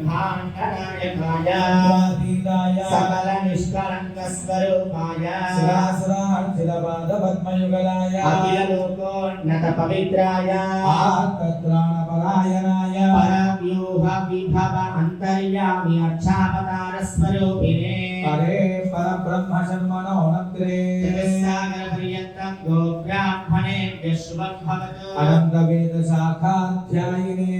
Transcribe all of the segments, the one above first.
ब्रह्माण्डनायकाय सकलनिष्कलङ्कस्वरूपाय सुरासुरार्थिलपादपद्मयुगलाय अखिललोकोन्नतपवित्राय आत्तत्राणपरायणाय पराव्यूहविभव अन्तर्यामि अर्चावतारस्वरूपिणे हरे परब्रह्मशर्मणो नग्रे सागरपर्यन्तं गोब्राह्मणे विश्वं भवतु अनन्दवेदशाखाध्यायिने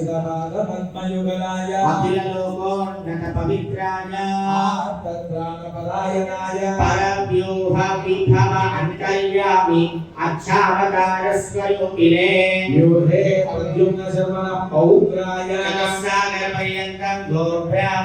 అఖిలనాగమత్మయుగలాయ అఖిలలోకోన్నత పవిత్రాయ ఆర్తత్రాణపరాయణాయ పరవ్యూహవిభవ అంతర్యామి అక్షావతారస్వరూపిణే. వ్యూహే ప్రద్యుమ్న శర్మణ పౌత్రాయ. సాగర పర్యంతం గోభ్యాం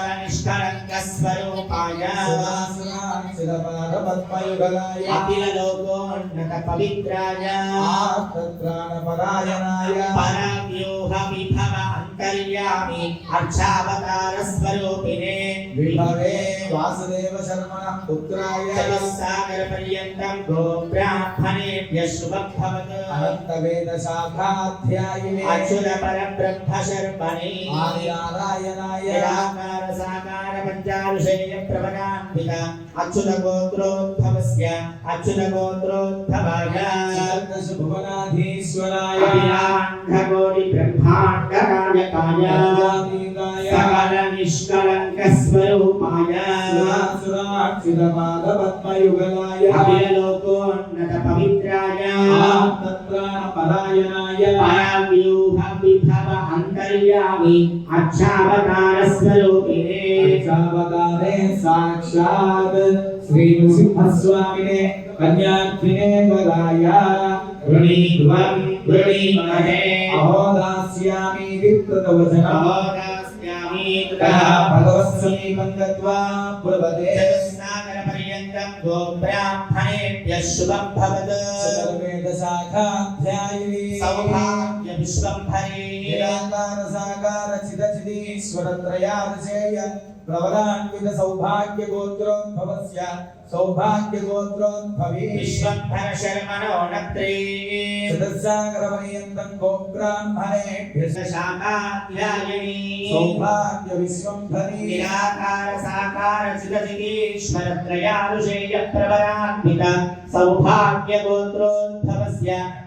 तत्पयुगलाय अखिललोकोन्नत पवित्राय आस्तत्राणपरायणाय पराव्योहविभवान्तर्यामि अर्चावतारस्वरूपिणे विभवे वासुदेव शर्मणः पुत्राय जगत्सागरपर्यन्तं गोब्राह्मणेभ्यः शुभं भवत् अनन्तवेदशाखाध्यायिने अच्युतपरब्रह्मशर्मणि आदिनारायणाय निराकारसाकारपञ्चाविषयप्रवरान्वित अच्युतगोत्रो गोत्रोत्थमस्य अच्युत गोत्रोत्थमाय भुवनाधीश्वराय खगोरि ब्रह्माण्डनायकाय सकल निष्कलङ्कस्वरूपाय सुराक्षितपादपद्मयुगलाय अभिलोकोन्नत पवित्राय तत्राणपरायणाय पराव्यूहविभव अन्तर्यामि अच्छावतारस्वरूपिणे अच्छावतारे साक्षात् श्रीनृसिंहस्वामिने कन्यार्थिने वराय वृणीध्वं वृणीमहे। अहो दास्यामीति कृतवचन अहो दास्यामि ततः भगवः समीपं गत्वा कुर्वते सागरपर्यन्तं गोब्राह्मणेभ्यः शुभं भवत्। सर्वेदशाखाध्यायिनी सौभाग्य विश्वं हरे प्रवरान्वित सौभाग्य गोत्रोद्भवस्य सौभाग्य गोत्रोद्भवे विश्वम्भर शर्मणो नत्रे सदस्याग्रवनियन्तं गोब्राह्मणेभ्यः शाकाल्यायनी सौभाग्य विश्वम्भरी निराकार साकार चिदचिकीश्वरत्रयारुषेय प्रवरान्वित सौभाग्य गोत्रोद्भवस्य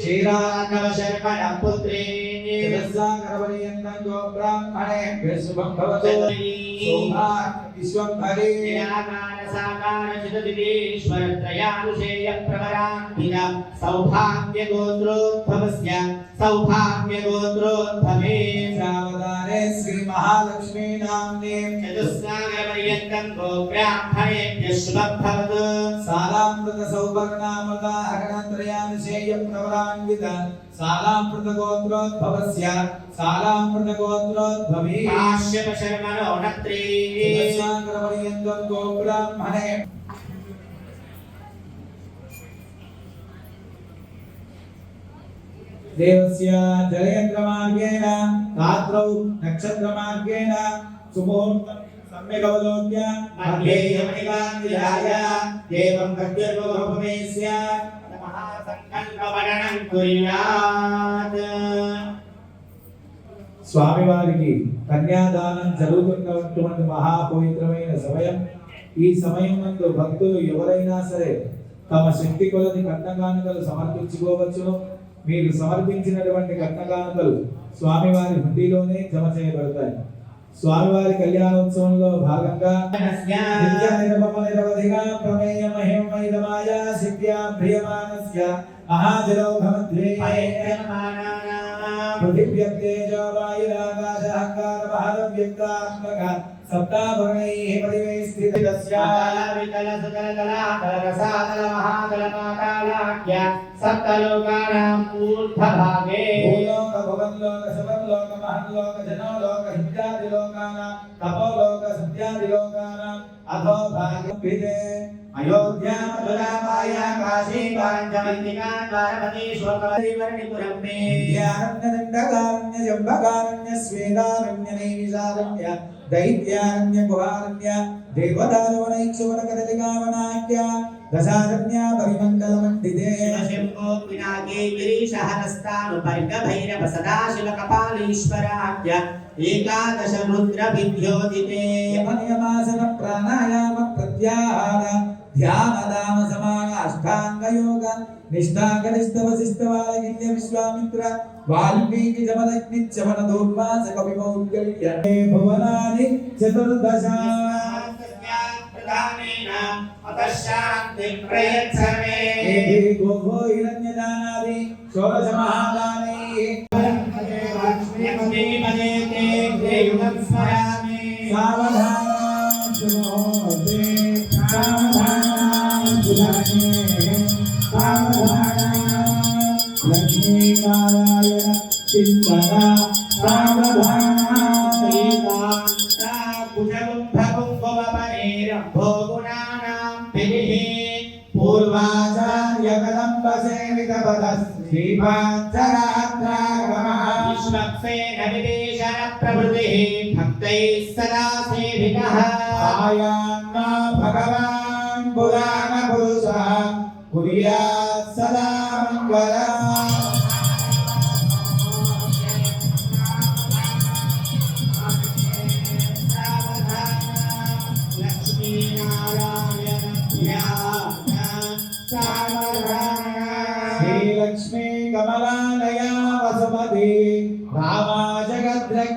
क्षीराकरशर्कणं पुत्री शिरसाकरपर्यन्तं यो ब्राह्मणे शुभं भवतु विश्वम्भरे साकारचितदिवेश्वरत्रयानुशेयप्रवरान्विन सौभाग्यगोत्रोद्भवस्य सौभाग्यगोत्रोद्भवे सावधाने श्रीमहालक्ष्मी नाम्ने चतुस्सागरपर्यन्तं गोब्राह्मणेभ्यः शुभं भवतु सारामृतसौवर्णामृता हरणत्रयानुशेयप्रवरा అగణత్రయానుషేయ ప్రవరాన్విత సాలామృత గోత్రోద్భవస్య సాలామృత గోత్రోద్భవీ काश्यप शर्मणो नत्रे పర్యంతం గోబ్రాహ్మణే దేవస్య జలయంత్రమార్గేణ రాత్రౌ నక్షత్రమార్గేణ సుముహూర్తం సమ్యగవలోక్య मध्ये यमनिकान्तिराय देवं भक्तिर्भवभवेस्य స్వామివారికి కన్యాదానం జరుగుతున్నటువంటి మహాపవిత్రమైన సమయం. ఈ సమయం నందు భక్తులు ఎవరైనా సరే తమ శక్తి కొలది కట్నగానుకలు సమర్పించుకోవచ్చును. మీరు సమర్పించినటువంటి కట్నగానుకలు స్వామివారి హుండీలోనే జమ చేయబడతాయి. స్వామివారి కళ్యాణోత్సవంలో భాగంగా సప్తాభరణైః పరివేష్టితస్య సప్తలోకానాం ఊర్ధ్వభాగే భూలోక భువన్లోక శుభంలోక మహన్లోక జనోలోక హిత్యాదిలోకానాం తపోలోక సత్యాదిలోకానాం అథో భాగ్యపితే అయోధ్యా మధురా మాయా కాశీ పాంచమంతికా ద్వారపతి శోకవరివర్ణిపురం మే విద్యారణ్యదండకారణ్య జంబకారణ్య స్వేదారణ్య నైవిషారణ్య దైత్యారణ్య గుహారణ్య దేవదారువనైక్షువన కదలికావనాఖ్య దశారణ్య పరిమండల మండితే శంభో పినాకే గిరీశహరస్తాను భైరవ సదాశివ కపాలీశ్వరాఖ్య ఏకాదశ రుద్ర విద్యోదితే యమనియమాసన ప్రాణాయామ ప్రత్యాహార ధ్యాన దాన సమాన అష్టాంగ యోగ నిష్ఠాగరిష్ట వశిష్ఠ వాలగిన్య విశ్వామిత్ర వాల్మీకి జమదగ్ని చమన దూర్వాస కవి మౌద్గల్య భువనాని పద శ్రీపాంచరాత్రాగమః విశ్వక్సేన విదేశన ప్రవృతిः భక్తైः సదా సేవితः ఆయాన్న భగవాన్ పురాణ పురుష కుర్యాత్ సదా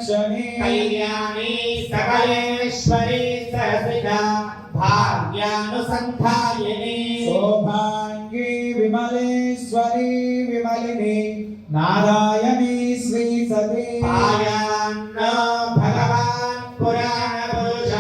జగద్రక్షణి కళ్యాణి సకలేశ్వరి సహసిత భాగ్యానుసంధాయిని శోభాంగి విమలేశ్వరి విమలిని నారాయణి శ్రీ సతీ పాయాన్న భగవాన్ పురాణ పురుష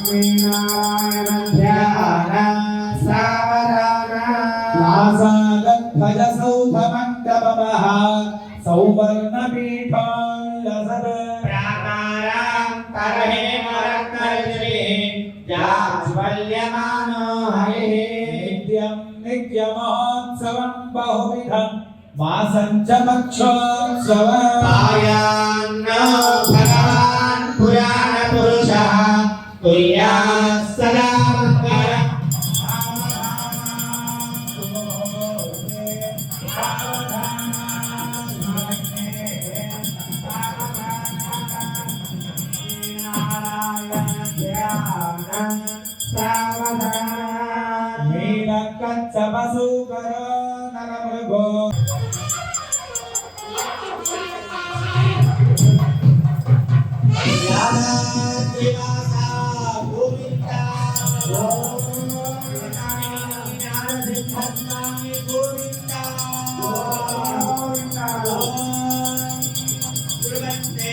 శ్రీలక్ష్మీనారాయణ ధ్యాన నాసాగధ్వజ సౌధమండపమః సౌవర్ణపీఠోల్లసత్ ప్రాకారాం తరహే మరకర్షే జాజ్వల్యమానో హరిః నరమృగో గోవింద స్వామి గోవింద ధ్రువంతే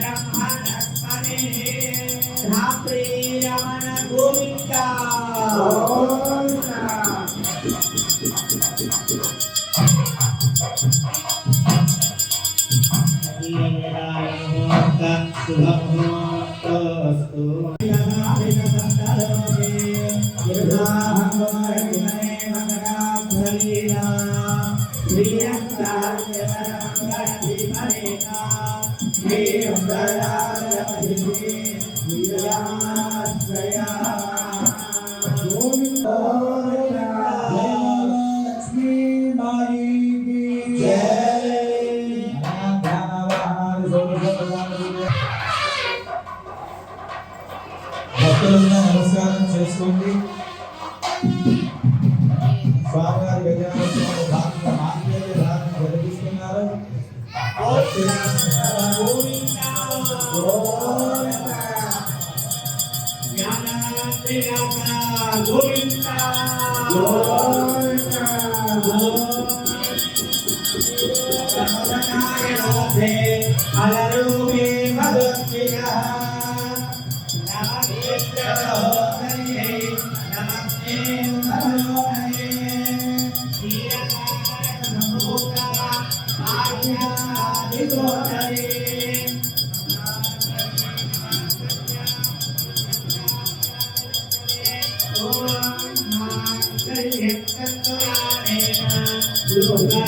గోబృహస్పతి ధ్రువంత గోవింద. స్వామి భక్తులందరూ నమస్కారం చేసుకోండి స్వామివారి గజానోత్సవంలో భాగంగా మాంగళ్య ధారణ జరిపిస్తున్నారు అలరూపే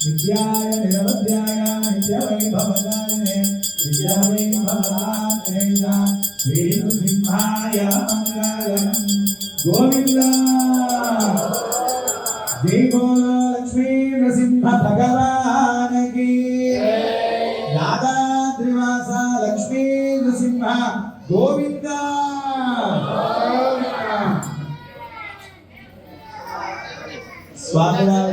విద్యాయ నిరవధ్యాయ నిత్యవైభవదాన్నే విద్యావైభవదాన్నే మంగళం గోవింద జై నృసింహ భగవా నృసింహ గోవింద. స్వామివారి